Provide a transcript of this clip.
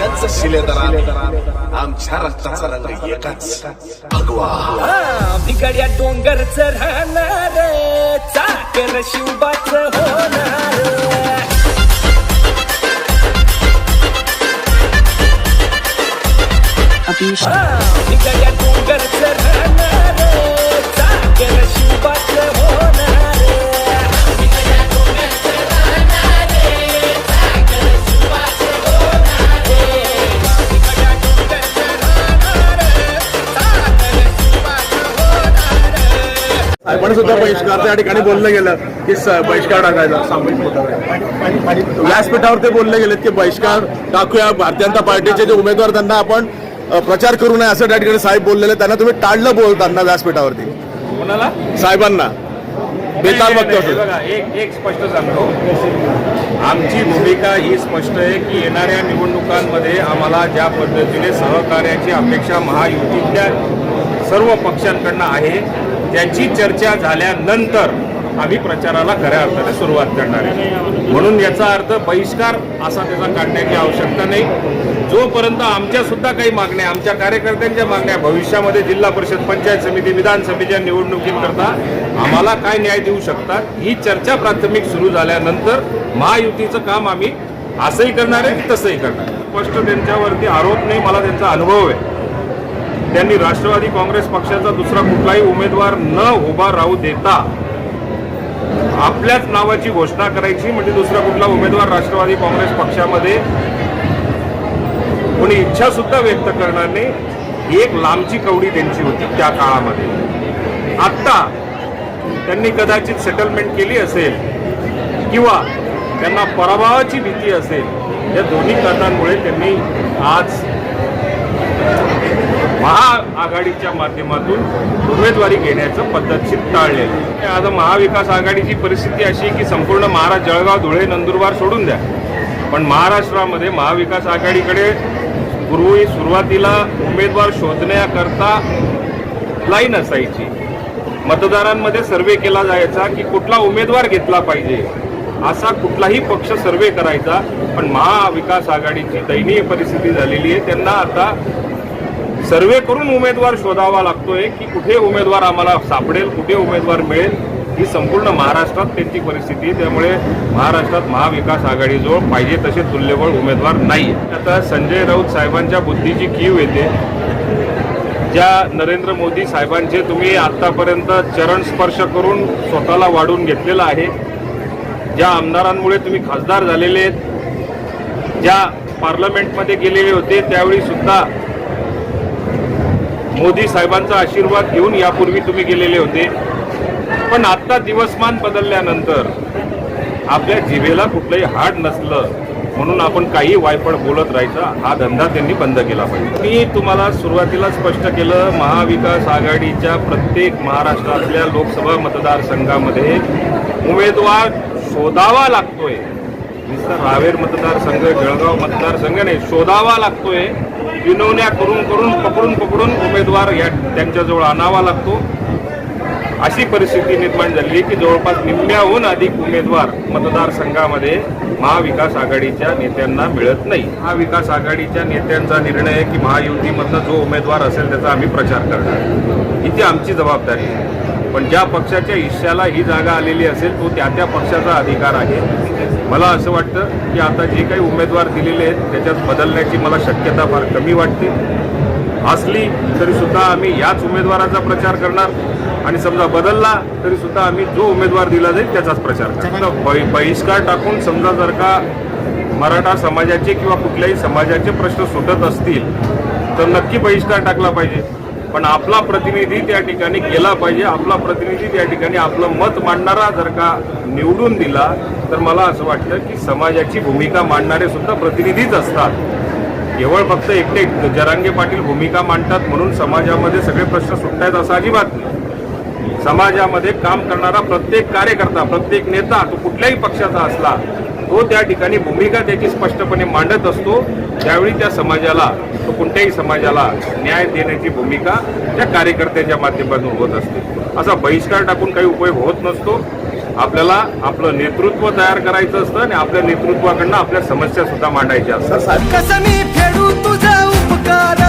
त्यांचं शिलेदार आमच्या रक्ताचा रंग एकच. भगवा बिगड्या डोंगर चढणार चाकर शिवबाचं. आपण सुद्धा बहिष्कार त्या ठिकाणी बोललं गेलं की बहिष्कार टाकायचा. व्यासपीठावर ते बोलले गेलेत की बहिष्कार टाकूया. भारतीय जनता पार्टीचे जे उमेदवार त्यांना आपण प्रचार करू नये असं त्या ठिकाणी साहेब बोललेले त्यांना तुम्ही टाळलं बोलताना व्यासपीठावरती साहेबांना. बेताल. बघा एक एक स्पष्ट सांगतो. आमची भूमिका ही स्पष्ट आहे की येणाऱ्या निवडणुकांमध्ये आम्हाला ज्या पद्धतीने सहकार्याची अपेक्षा महायुतीतल्या सर्व पक्षांकडनं आहे त्याची चर्चा झाल्यानंतर आम्ही प्रचाराला खऱ्या अर्थाने सुरुवात करणार आहे. म्हणून याचा अर्थ बहिष्कार असा त्याचा काढण्याची आवश्यकता नाही. जोपर्यंत आमच्यासुद्धा काही मागण्या आमच्या कार्यकर्त्यांच्या मागण्या भविष्यामध्ये जिल्हा परिषद पंचायत समिती विधान समितीच्या निवडणुकीकरता आम्हाला काय न्याय देऊ शकतात? ही चर्चा प्राथमिक सुरू झाल्यानंतर महायुतीचं काम आम्ही असंही करणार आहे तसंही करणार स्पष्ट त्यांच्यावरती आरोप नाही मला त्यांचा अनुभव आहे. त्यांनी राष्ट्रवादी काँग्रेस पक्षाचा दुसरा कुठलाही उमेदवार न उभा राहू देता आपल्याच नावाची घोषणा करायची म्हणजे दुसरा कुठला उमेदवार राष्ट्रवादी काँग्रेस पक्षामध्ये कोणी इच्छा सुद्धा व्यक्त करणार नाही ही एक लांबची कवडी त्यांची होती त्या काळामध्ये. आत्ता त्यांनी कदाचित सेटलमेंट केली असेल किंवा त्यांना पराभवाची भीती असेल या दोन्ही कारणांमुळे त्यांनी आज महाआघाडीच्या माध्यमातून उमेदवारी घेण्याचं पद्धतशीर टाळलेलं आहे. आता महाविकास आघाडीची परिस्थिती अशी की संपूर्ण महाराष्ट्र जळगाव धुळे नंदुरबार सोडून द्या. पण महाराष्ट्रामध्ये महाविकास आघाडीकडे पूर्वी सुरुवातीला उमेदवार शोधण्याकरता लाईन असायची. मतदारांमध्ये सर्वे केला जायचा की कुठला उमेदवार घेतला पाहिजे असा कुठलाही पक्ष सर्वे करायचा. पण महाविकास आघाडीची दयनीय परिस्थिती झालेली आहे. त्यांना आता सर्वे करून उमेदवार शोधावा लागतोय की कुठे उमेदवार आम्हाला सापडेल कुठे उमेदवार मिळेल ही संपूर्ण महाराष्ट्रात त्यांची परिस्थिती त्यामुळे महाराष्ट्रात महाविकास आघाडीजवळ पाहिजे तसे तुल्यबळ उमेदवार नाही आता संजय राऊत साहेबांच्या बुद्धीची कीव येते. ज्या नरेंद्र मोदी साहेबांचे तुम्ही आत्तापर्यंत चरण स्पर्श करून स्वतःला वाढून घेतलेला आहे ज्या आमदारांमुळे तुम्ही खासदार झालेले आहेत ज्या पार्लमेंटमध्ये गेलेले होते त्यावेळी सुद्धा मोदी साहेबांचा आशीर्वाद घेऊन यापूर्वी तुम्ही गेलेले होते. पण आत्ता दिवसमान बदलल्यानंतर आपल्या जिभेला कुठलंही हाड नसलं म्हणून आपण काही वायफळ बोलत राहायचा हा धंदा त्यांनी बंद केला पाहिजे. मी तुम्हाला सुरुवातीला स्पष्ट केलं महाविकास आघाडीच्या प्रत्येक महाराष्ट्रातल्या लोकसभा मतदारसंघामध्ये उमेदवार शोधावा लागतोय. नुसतं रावेर मतदारसंघ जळगाव मतदारसंघ नाही शोधावा लागतोय. विनवण्या करून करून पकडून पकडून उमेदवार या त्यांच्याजवळ आणावा लागतो. अशी परिस्थिती निर्माण झाली आहे की जवळपास निम्म्याहून अधिक उमेदवार मतदारसंघामध्ये महाविकास आघाडीच्या नेत्यांना मिळत नाही. महाविकास आघाडीच्या नेत्यांचा निर्णय आहे की महायुतीमधला जो उमेदवार असेल त्याचा आम्ही प्रचार करणार. ही ती आमची जबाबदारी आहे. पण ज्या पक्षाच्या हिश्श्याला ही जागा आलेली असेल तो त्या त्या पक्षाचा अधिकार आहे. मला असं वाटतं की आता जे काही उमेदवार दिलेले आहेत त्याच्यात बदलण्याची मला शक्यता फार कमी वाटते. असली तरी सुद्धा आम्ही याच उमेदवाराचा प्रचार करणार. आणि समजा बदलला तरी सुद्धा आम्ही जो उमेदवार दिला जाईल त्याचाच प्रचार करणार. बहि- बहिष्कार टाकून समजा जर का मराठा समाजाचे किंवा कुठल्याही समाजाचे प्रश्न सुटत असतील तर नक्की बहिष्कार टाकला पाहिजे. पण आपला प्रतिनिधी त्या ठिकाणी गेला पाहिजे आपला प्रतिनिधी त्या ठिकाणी आपलं मत मांडणारा जर का निवडून दिला तर मला असं वाटतं की समाजाची भूमिका मांडणारे सुद्धा प्रतिनिधीच असतात. केवळ फक्त एकटे जरांगे पाटील भूमिका मांडतात म्हणून समाजामध्ये सगळे प्रश्न सुटतायत असं अजिबात नाही. समाजामध्ये काम करणारा प्रत्येक कार्यकर्ता प्रत्येक नेता तो कुठल्याही पक्षाचा असला तो त्या ठिकाणी भूमिका त्याची स्पष्टपणे मांडत असतो. त्यावेळी त्या समाजाला तो कोणत्याही समाजाला न्याय देण्याची भूमिका त्या कार्यकर्त्याच्या माध्यमातून होत असते. असा बहिष्कार टाकून काही उपयोग होत नसतो. आपल्याला आपलं नेतृत्व तयार करायचं असतं आणि आपल्या नेतृत्वाकडनं आपल्या समस्या सुद्धा मांडायच्या असतात. कसं मी फेडू तुझा उपकार?